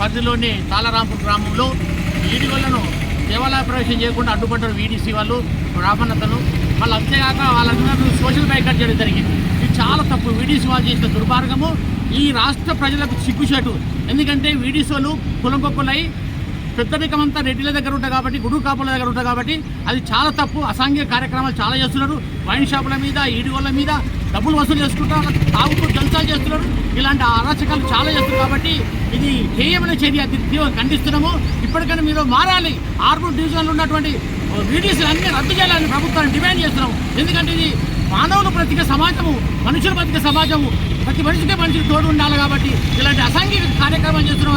పరిధిలోని తాళరాంపూర్ గ్రామంలో ఈడిగోళ్ళను దేవాలయ ప్రవేశం చేయకుండా అడ్డుపడ్డారు వీడీసీ వాళ్ళు రామన్నతను. వాళ్ళు అంతేకాక వాళ్ళందరూ సోషల్ బైకట్ చేయడం జరిగింది. ఇది చాలా తప్పు. వీడీసీ వాళ్ళు చేసిన దుర్మార్గము. ఈ రాష్ట్ర ప్రజలకు సిగ్గుచేటు. ఎందుకంటే వీడీసీ వాళ్ళు కులంకొక్కులై పెద్దరికం అంతా రెడ్డిల దగ్గర ఉంటుంది కాబట్టి గుడు కాపుల దగ్గర ఉంటుంది కాబట్టి అది చాలా తప్పు. అసాంఘిక కార్యక్రమాలు చాలా చేస్తున్నారు. వైన్ షాపుల మీద ఈడిగోళ్ళ మీద డబ్బులు వసూలు చేసుకుంటారు తాగుతూ జల్సాలు చేస్తున్నారు. ఇలాంటి అరాచకాలు చాలా చేస్తున్నారు కాబట్టి ఇది హేయమైన చర్య తీవ్ర ఖండిస్తున్నాము. ఇప్పటికైనా మీరు మారాలి. ఆర్మూర్ డివిజన్లో ఉన్నటువంటి వీడియోస్ అన్నీ రద్దు చేయాలని ప్రభుత్వాన్ని డిమాండ్ చేస్తున్నాము. ఎందుకంటే ఇది మానవులు బ్రతికే సమాజము మనుషులు బ్రతికే సమాజము. ప్రతి మనిషికి మనిషికి తోడు ఉండాలి కాబట్టి ఇలాంటి అసాంఘిక కార్యక్రమాలు చేస్తున్న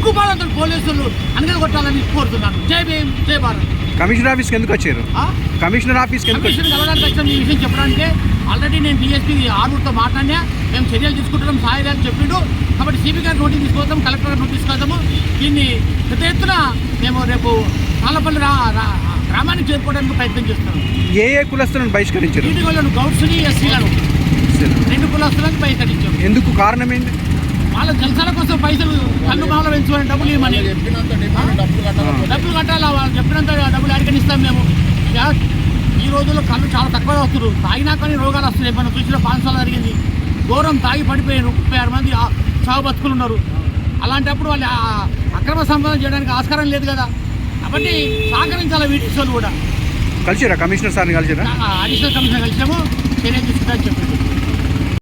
ఉక్కుపాలంతో పోలీసులు అనగా కొట్టాలని కోరుతున్నాను. జై భీమ్ జై భారత్. కమిషనర్ ఆఫీస్కి ఎందుకు వచ్చారు? ఆ? కమిషనర్ ఆఫీస్కి ఎందుకు వచ్చారు? కమిషన్ కలవడానికి వచ్చిన ఈ విషయం చెప్పడానికి? ఆల్రెడీ నేను డిఎస్పీ ఆర్మూర్తో మాట్లాడినా మేము చర్యలు తీసుకుంటున్నాం సాయిరాలు చెప్పిండు. కాబట్టి సిబి గారి నోటీస్ తీసుకొద్దాం కలెక్టర్ గారి నోటీస్ తీసుకొద్దాము దీన్ని పెద్ద ఎత్తున మేము రేపు తాళ్ళపల్లి గ్రామానికి చేరుకోవడానికి ప్రయత్నం చేస్తున్నాం. ఏ ఏ కులస్తులను బహిష్కరించారు? వీటి వాళ్ళను గౌడ్స్ని ఎస్సీలను. రెండు కులస్తులకు బహిష్కరించాం ఎందుకు కారణం ఏంటి? వాళ్ళ జలసాల కోసం పైసలు కళ్ళు మామూలు పెంచుకోవడం డబ్బులు ఇవ్వమని. డబ్బులు కట్టాలి? వాళ్ళు చెప్పినంత డబ్బులు అడిగనిస్తాం మేము. ఈ రోజుల్లో కళ్ళు చాలా తక్కువ వస్తున్నారు. తాగినా కానీ రోగాలు వస్తున్నాయి. మనం చూసిన పాన్సాలు జరిగింది. ఘోరం తాగి పడిపోయారు ముప్పై ఆరు మంది చావు బతుకులు ఉన్నారు. అలాంటప్పుడు వాళ్ళు అక్రమ సంపాదన చేయడానికి ఆస్కారం లేదు కదా. కాబట్టి సహకరించాలి వీటి కూడా? కలిసిరా? కమిషనర్ సార్ని కలిసిరా? అడిషనల్ కమిషనర్ కలిసాము